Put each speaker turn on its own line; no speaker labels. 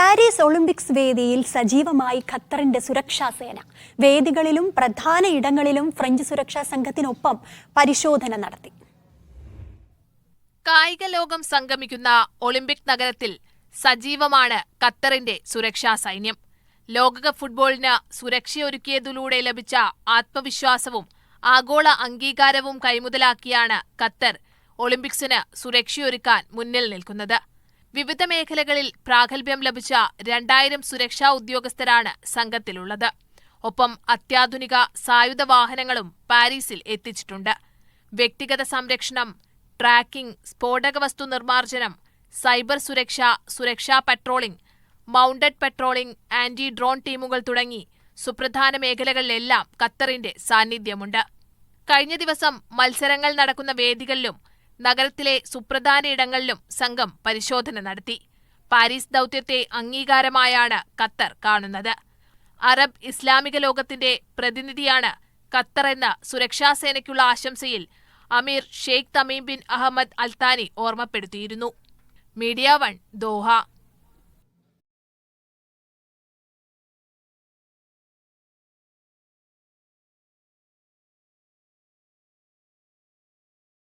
Paris Olympics വേദിയിൽ സജീവമായി ഖത്തറിന്റെ സുരക്ഷാ സേന. വേദികളിലും പ്രധാന ഇടങ്ങളിലും ഫ്രഞ്ച് സുരക്ഷാ സംഘത്തിനൊപ്പം പരിശോധന നടത്തി.
കായിക ലോകം സംഗമിക്കുന്ന ഒളിമ്പിക് നഗരത്തിൽ സജീവമാണ് ഖത്തറിന്റെ സുരക്ഷാ സൈന്യം. ലോകകപ്പ് ഫുട്ബോളിന് സുരക്ഷയൊരുക്കിയതിലൂടെ ലഭിച്ച ആത്മവിശ്വാസവും ആഗോള അംഗീകാരവും കൈമുതലാക്കിയാണ് ഖത്തർ ഒളിമ്പിക്സിന് സുരക്ഷയൊരുക്കാൻ മുന്നിൽ നിൽക്കുന്നത്. വിവിധ മേഖലകളിൽ പ്രാഗൽഭ്യം ലഭിച്ച രണ്ടായിരം സുരക്ഷാ ഉദ്യോഗസ്ഥരാണ് സംഘത്തിലുള്ളത്. ഒപ്പം അത്യാധുനിക സായുധ വാഹനങ്ങളും പാരീസിൽ എത്തിച്ചിട്ടുണ്ട്. വ്യക്തിഗത സംരക്ഷണം ട്രാക്കിംഗ് സ്ഫോടക വസ്തു നിർമ്മാർജനം സൈബർ സുരക്ഷ സുരക്ഷാ patrolling mounted patrolling anti drone ടീമുകൾ തുടങ്ങി സുപ്രധാന മേഖലകളിലെല്ലാം ഖത്തറിന്റെ സാന്നിധ്യമുണ്ട്. കഴിഞ്ഞ ദിവസം മത്സരങ്ങൾ നടക്കുന്ന വേദികളിലും നഗരത്തിലെ സുപ്രധാന ഇടങ്ങളിലും സംഘം പരിശോധന നടത്തി. പാരീസ് ദൗത്യത്തെ അംഗീകാരമായാണ് ഖത്തർ കാണുന്നത്. അറബ് ഇസ്ലാമിക ലോകത്തിന്റെ പ്രതിനിധിയാണ് ഖത്തർ എന്ന സുരക്ഷാ സേനയ്ക്കുള്ള ആശംസയിൽ അമീർ Sheikh Tamim bin Ahmed Al Thani ഓർമ്മപ്പെടുത്തിയിരുന്നു. Media one Doha.